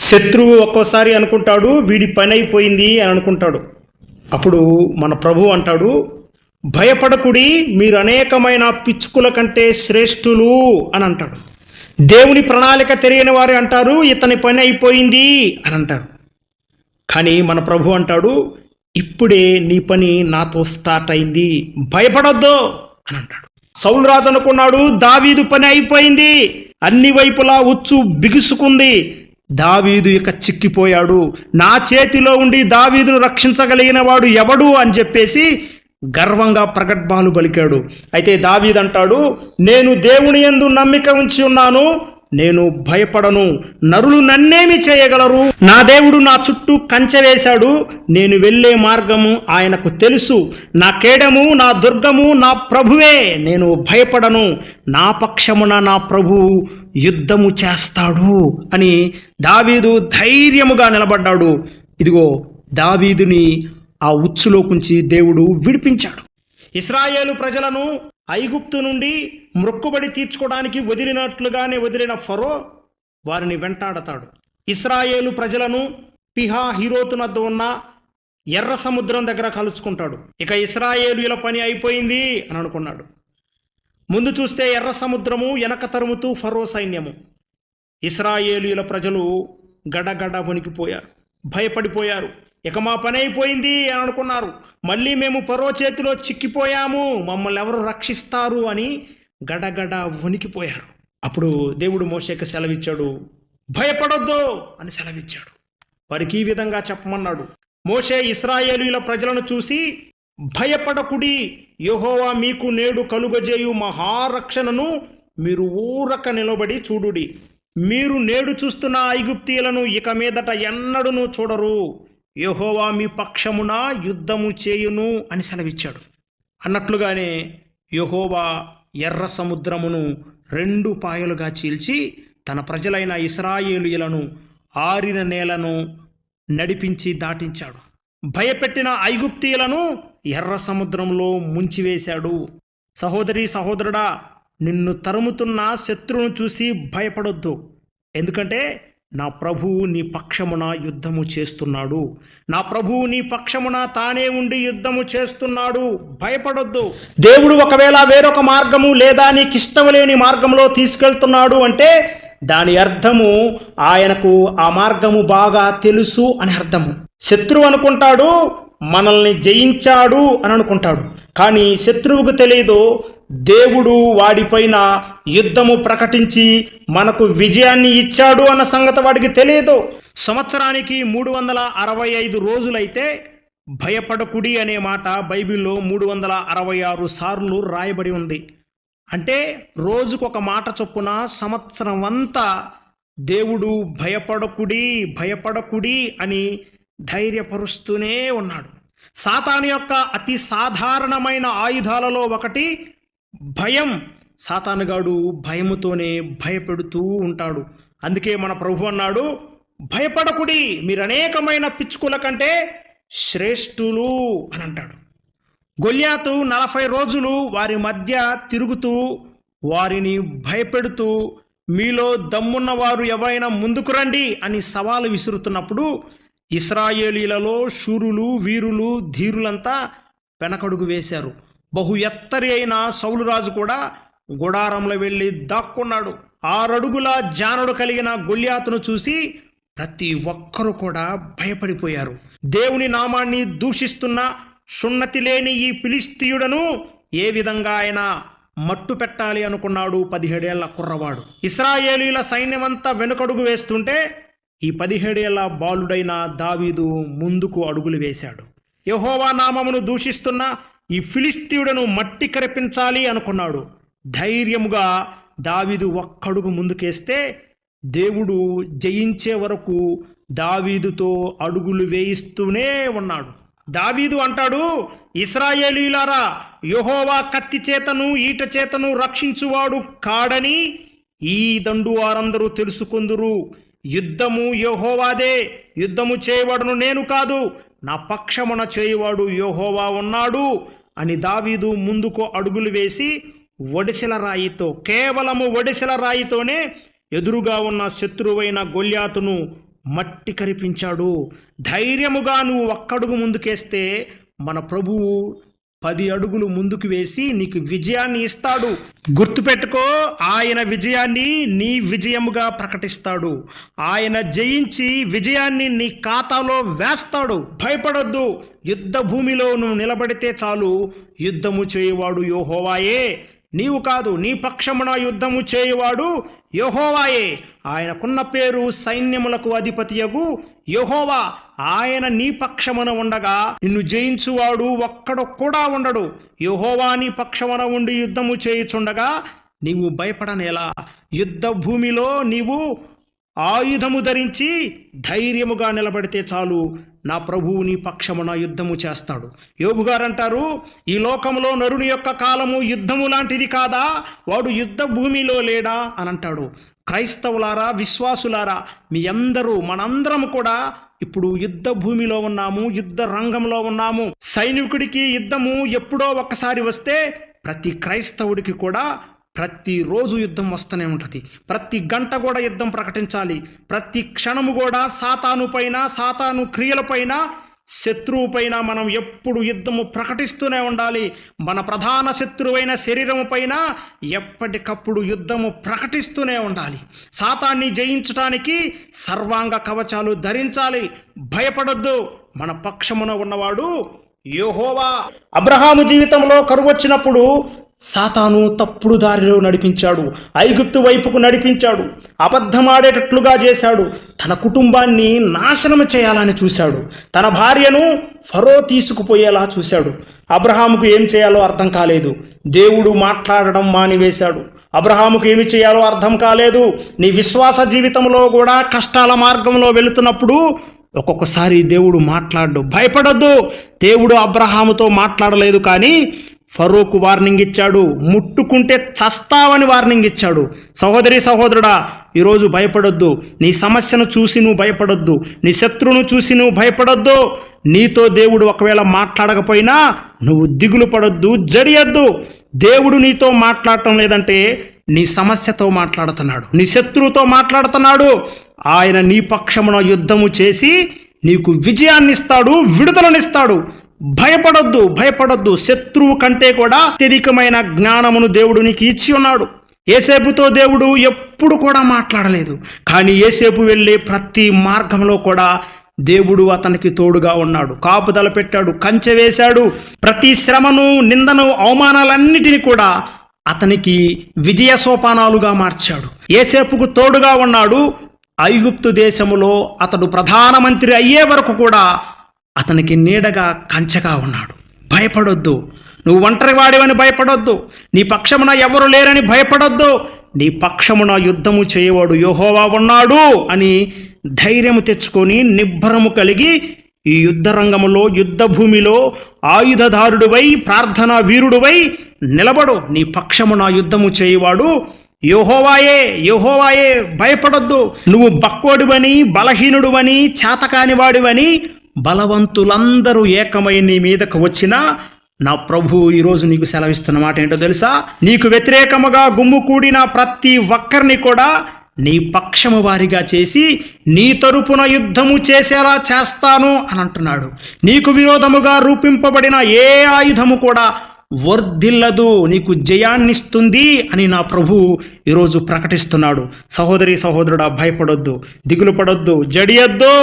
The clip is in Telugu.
శత్రువు ఒక్కోసారి అనుకుంటాడు వీడి పని అయిపోయింది అని అనుకుంటాడు. అప్పుడు మన ప్రభు అంటాడు భయపడకుడి మీరు అనేకమైన పిచ్చుకుల కంటే శ్రేష్ఠులు అని అంటాడు. దేవుని ప్రణాళిక తెలియని వారు అంటారు ఇతని పని అయిపోయింది అని అంటారు. కానీ మన ప్రభు అంటాడు ఇప్పుడే నీ పని నాతో స్టార్ట్ అయింది భయపడొద్దు అని అంటాడు. సౌలు రాజు అనుకున్నాడు దావీదు పని అయిపోయింది అన్ని వైపులా ఉచ్చు బిగుసుకుంది దావీదు ఇక చిక్కిపోయాడు. నా చేతిలో ఉండి దావీదును రక్షించగలిగిన వాడు ఎవడు అని చెప్పేసి గర్వంగా ప్రగట్భాలు పలికాడు. అయితే దావీదంటాడు నేను దేవుని యందు నమ్మిక ఉంచి ఉన్నాను. నేను భయపడను నరులు నన్నేమి చేయగలరు? నా దేవుడు నా చుట్టూ కంచె వేశాడు నేను వెళ్ళే మార్గము ఆయనకు తెలుసు. నా కేడము నా దుర్గము నా ప్రభువే నేను భయపడను. నా పక్షమున నా ప్రభువు యుద్ధము చేస్తాడు అని దావీదు ధైర్యముగా నిలబడ్డాడు. ఇదిగో దావీదుని ఆ ఉచ్చులోకుంచి దేవుడు విడిపించాడు. ఇస్రాయేలు ప్రజలను ఐగుప్తు నుండి మృక్కుబడి తీర్చుకోవడానికి వదిలినట్లుగానే వదిలిన ఫరో వారిని వెంటాడతాడు. ఇస్రాయేలు ప్రజలను పిహా హీరోతు నద్ద ఉన్న ఎర్ర సముద్రం దగ్గర కలుసుకుంటాడు. ఇక ఇస్రాయేలుల పని అయిపోయింది అని అనుకున్నాడు. ముందు చూస్తే ఎర్ర సముద్రము వెనక తరుముతూ ఫరో సైన్యము. ఇస్రాయేలుల ప్రజలు గడగడ వణికిపోయారు. భయపడిపోయారు. ఇక మా పని అయిపోయింది అని అనుకున్నారు. మళ్ళీ మేము పరో చేతిలో చిక్కిపోయాము. మమ్మల్ని ఎవరు రక్షిస్తారు అని గడగడ వణికిపోయారు. అప్పుడు దేవుడు మోషేకి సెలవిచ్చాడు. భయపడొద్దు అని సెలవిచ్చాడు. వారికి ఈ విధంగా చెప్పమన్నాడు. మోషే ఇస్రాయేలీల ప్రజలను చూసి భయపడకుడి యెహోవా మీకు నేడు కలుగజేయు మహారక్షణను మీరు ఊరక నిలబడి చూడుడి. మీరు నేడు చూస్తున్న ఐగుప్తీయులను ఇక మీదట ఎన్నడూను చూడరు. యహోవా మీ పక్షమున యుద్ధము చేయును అని సెలవిచ్చాడు. అన్నట్లుగానే యహోవా ఎర్ర సముద్రమును రెండు పాయలుగా చీల్చి తన ప్రజలైన ఇస్రాయేలులను ఆరిన నేలను నడిపించి దాటించాడు. భయపెట్టిన ఐగుప్తీయులను ఎర్ర సముద్రంలో ముంచివేశాడు. సహోదరి సహోదరుడా నిన్ను తరుముతున్న శత్రువును చూసి భయపడొద్దు. ఎందుకంటే నా ప్రభువు నీ పక్షమున యుద్ధము చేస్తున్నాడు. నా ప్రభువు నీ పక్షమున తానే ఉండి యుద్ధము చేస్తున్నాడు. భయపడొద్దు. దేవుడు ఒకవేళ వేరొక మార్గము లేదా నీకు ఇష్టం లేని మార్గంలో తీసుకెళ్తున్నాడు అంటే దాని అర్థము ఆయనకు ఆ మార్గము బాగా తెలుసు అని అర్థము. శత్రువు అనుకుంటాడు మనల్ని జయించాడు అని అనుకుంటాడు. కానీ శత్రువుకు తెలియదు దేవుడు వాడిపైన యుద్ధము ప్రకటించి మనకు విజయాన్ని ఇచ్చాడు అన్న సంగతి వాడికి తెలియదు. సంవత్సరానికి మూడు వందల అరవై ఐదు రోజులైతే భయపడకుడి అనే మాట బైబిల్లో మూడు వందల అరవై ఆరు సార్లు రాయబడి ఉంది. అంటే రోజుకొక మాట చొప్పున సంవత్సరం అంతా దేవుడు భయపడకుడి భయపడకుడి అని ధైర్యపరుస్తూనే ఉన్నాడు. సాతాను యొక్క అతి సాధారణమైన ఆయుధాలలో ఒకటి భయం. సాతానుగాడు భయముతోనే భయపెడుతూ ఉంటాడు. అందుకే మన ప్రభు అన్నాడు భయపడకుడి మీరు అనేకమైన పిచ్చుకుల కంటే శ్రేష్ఠులు అని అంటాడు. గొల్యాతు నలభై రోజులు వారి మధ్య తిరుగుతూ వారిని భయపెడుతూ మీలో దమ్మున్నవారు ఎవరైనా ముందుకు రండి అని సవాలు విసురుతున్నప్పుడు ఇస్రాయేలీలలో శూరులు వీరులు ధీరులంతా వెనకడుగు వేశారు. బహు ఎత్తరి అయిన సౌలురాజు కూడా గుడారంలో వెళ్ళి దాక్కున్నాడు. ఆరడుగుల జానుడు కలిగిన గొల్యాతును చూసి ప్రతి ఒక్కరూ కూడా భయపడిపోయారు. దేవుని నామాన్ని దూషిస్తున్న సున్నతి లేని ఈ పిలిస్తీయుడను ఏ విధంగా ఆయన మట్టు పెట్టాలి అనుకున్నాడు పదిహేడేళ్ళ కుర్రవాడు. ఇస్రాయేలీల సైన్యమంతా వెనుకడుగు వేస్తుంటే ఈ పదిహేడేళ్ళ బాలుడైన దావీదు ముందుకు అడుగులు వేశాడు. యహోవా నామమును దూషిస్తున్న ఈ ఫిలిస్తీయుడను మట్టి కరిపించాలి అనుకున్నాడు. ధైర్యముగా దావీదు ఒక్కడుగు ముందుకేస్తే దేవుడు జయించే వరకు దావీదుతో అడుగులు వేయిస్తూనే ఉన్నాడు. దావీదు అంటాడు ఇస్రాయేలీలారా యహోవా కత్తి చేతను ఈట చేతను రక్షించువాడు కాడని ఈ దండు వారందరూ తెలుసుకుందురు. యుద్ధము యహోవాదే యుద్ధము చేయవాడును నేను కాదు నా పక్షమున చేయువాడు యహోవా ఉన్నాడు అని దావీదు ముందుకు అడుగులు వేసి ఒడిసెల రాయితో కేవలము ఒడిసెల రాయితోనే ఎదురుగా ఉన్న శత్రువైన గొల్యాతును మట్టి కరిపించాడు. ధైర్యముగా నువ్వు ఒక్కడుగు ముందుకేస్తే మన ప్రభువు పది అడుగులు ముందుకు వేసి నీకు విజయాన్ని ఇస్తాడు. గుర్తుపెట్టుకో ఆయన విజయాన్ని నీ విజయముగా ప్రకటిస్తాడు. ఆయన జయించి విజయాన్ని నీ ఖాతాలో వేస్తాడు. భయపడొద్దు. యుద్ధ భూమిలో నువ్వు నిలబడితే చాలు. యుద్ధము చేయవాడు యోహోవాయే. నీవు కాదు నీ పక్షమున యుద్ధము చేయువాడు యహోవాయే. ఆయనకున్న పేరు సైన్యములకు అధిపతియగు యహోవా. ఆయన నీ పక్షమున ఉండగా నిన్ను జయించువాడు ఒక్కడు కూడా ఉండడు. యహోవా నీ పక్షమున ఉండి యుద్ధము చేయుచుండగా నీవు భయపడనేలా. యుద్ధ భూమిలో నీవు ఆయుధము ధరించి ధైర్యముగా నిలబడితే చాలు. నా ప్రభువు నీ పక్షమున యుద్ధము చేస్తాడు. యోగు గారంటారు ఈ లోకంలో నరుని యొక్క కాలము యుద్ధము లాంటిది కాదా? వాడు యుద్ధ భూమిలో లేడా? అని అంటాడు క్రైస్తవులారా విశ్వాసులారా మీ అందరూ మనందరం కూడా ఇప్పుడు యుద్ధ భూమిలో ఉన్నాము యుద్ధ రంగంలో ఉన్నాము. సైనికుడికి యుద్ధము ఎప్పుడో ఒక్కసారి వస్తే ప్రతి క్రైస్తవుడికి కూడా ప్రతిరోజు యుద్ధం వస్తూనే ఉంటుంది. ప్రతి గంట కూడా యుద్ధం ప్రకటించాలి. ప్రతి క్షణము కూడా సాతాను పైన సాతాను క్రియలపైన శత్రువు పైన మనం ఎప్పుడు యుద్ధము ప్రకటిస్తూనే ఉండాలి. మన ప్రధాన శత్రువైన శరీరము పైన ఎప్పటికప్పుడు యుద్ధము ప్రకటిస్తూనే ఉండాలి. సాతాన్ని జయించటానికి సర్వాంగ కవచాలు ధరించాలి. భయపడొద్దు. మన పక్షమున ఉన్నవాడు యోహోవా. అబ్రహాము జీవితంలో కరువు వచ్చినప్పుడు సాతాను తప్పుడు దారిలో నడిపించాడు. ఐగుప్తు వైపుకు నడిపించాడు. అబద్ధమాడేటట్లుగా చేశాడు. తన కుటుంబాన్ని నాశనం చేయాలని చూశాడు. తన భార్యను ఫరో తీసుకుపోయేలా చూశాడు. అబ్రహాముకు ఏం చేయాలో అర్థం కాలేదు. దేవుడు మాట్లాడడం మానివేశాడు. అబ్రహాముకు ఏమి చేయాలో అర్థం కాలేదు. నీ విశ్వాస జీవితంలో కూడా కష్టాల మార్గంలో వెళుతున్నప్పుడు ఒక్కొక్కసారి దేవుడు మాట్లాడు భయపడొద్దు. దేవుడు అబ్రహాముతో మాట్లాడలేదు కానీ ఫరూక్ వార్నింగ్ ఇచ్చాడు. ముట్టుకుంటే చస్తావని వార్నింగ్ ఇచ్చాడు. సహోదరి సహోదరుడా ఈరోజు భయపడొద్దు. నీ సమస్యను చూసి నువ్వు భయపడొద్దు. నీ శత్రువును చూసి నువ్వు భయపడొద్దు. నీతో దేవుడు ఒకవేళ మాట్లాడకపోయినా నువ్వు దిగులు పడొద్దు జడియొద్దు. దేవుడు నీతో మాట్లాడటం లేదంటే నీ సమస్యతో మాట్లాడుతున్నాడు. నీ శత్రువుతో మాట్లాడుతున్నాడు. ఆయన నీ పక్షమున యుద్ధము చేసి నీకు విజయాన్నిస్తాడు విడుదలనిస్తాడు. భయపడొద్దు భయపడొద్దు. శత్రువు కంటే కూడా అత్యధికమైన జ్ఞానమును దేవుడు నీకు ఇచ్చి ఉన్నాడు. ఏసేపుతో దేవుడు ఎప్పుడు కూడా మాట్లాడలేదు. కానీ ఏసేపు వెళ్ళే ప్రతి మార్గంలో కూడా దేవుడు అతనికి తోడుగా ఉన్నాడు. కాపుదల పెట్టాడు కంచె వేశాడు. ప్రతి శ్రమను నిందను అవమానాలన్నిటిని కూడా అతనికి విజయ సోపానాలుగా మార్చాడు. ఏసేపుకు తోడుగా ఉన్నాడు. ఐగుప్తు దేశములో అతడు ప్రధానమంత్రి అయ్యే వరకు కూడా అతనికి నీడగా కంచగా ఉన్నాడు. భయపడొద్దు. నువ్వు ఒంటరి వాడివని భయపడొద్దు. నీ పక్షమున ఎవరు లేరని భయపడొద్దు. నీ పక్షమున యుద్ధము చేయవాడు యోహోవా ఉన్నాడు అని ధైర్యము తెచ్చుకొని నిబ్బరము కలిగి ఈ యుద్ధ రంగములో యుద్ధ భూమిలో ఆయుధదారుడివై ప్రార్థనా వీరుడువై నిలబడు. నీ పక్షమున యుద్ధము చేయువాడు యోహోవాయే యోహోవాయే భయపడొద్దు. నువ్వు బక్కోడివని బలహీనుడువని చేతకానివాడివని బలవంతులందరూ ఏకమై నీ మీదకు వచ్చినా నా ప్రభు ఈరోజు నీకు సెలవిస్తున్న మాట ఏంటో తెలుసా? నీకు వ్యతిరేకముగా గుమ్ము కూడిన ప్రతి ఒక్కరిని కూడా నీ పక్షము వారిగా చేసి నీ తరపున యుద్ధము చేసేలా చేస్తాను అని అంటున్నాడు. నీకు విరోధముగా రూపింపబడిన ఏ ఆయుధము కూడా వర్ధిల్లదు నీకు జయాన్నిస్తుంది అని నా ప్రభు ఈరోజు ప్రకటిస్తున్నాడు. సహోదరి సహోదరుడా భయపడొద్దు దిగులు పడొద్దు జడియొద్దు.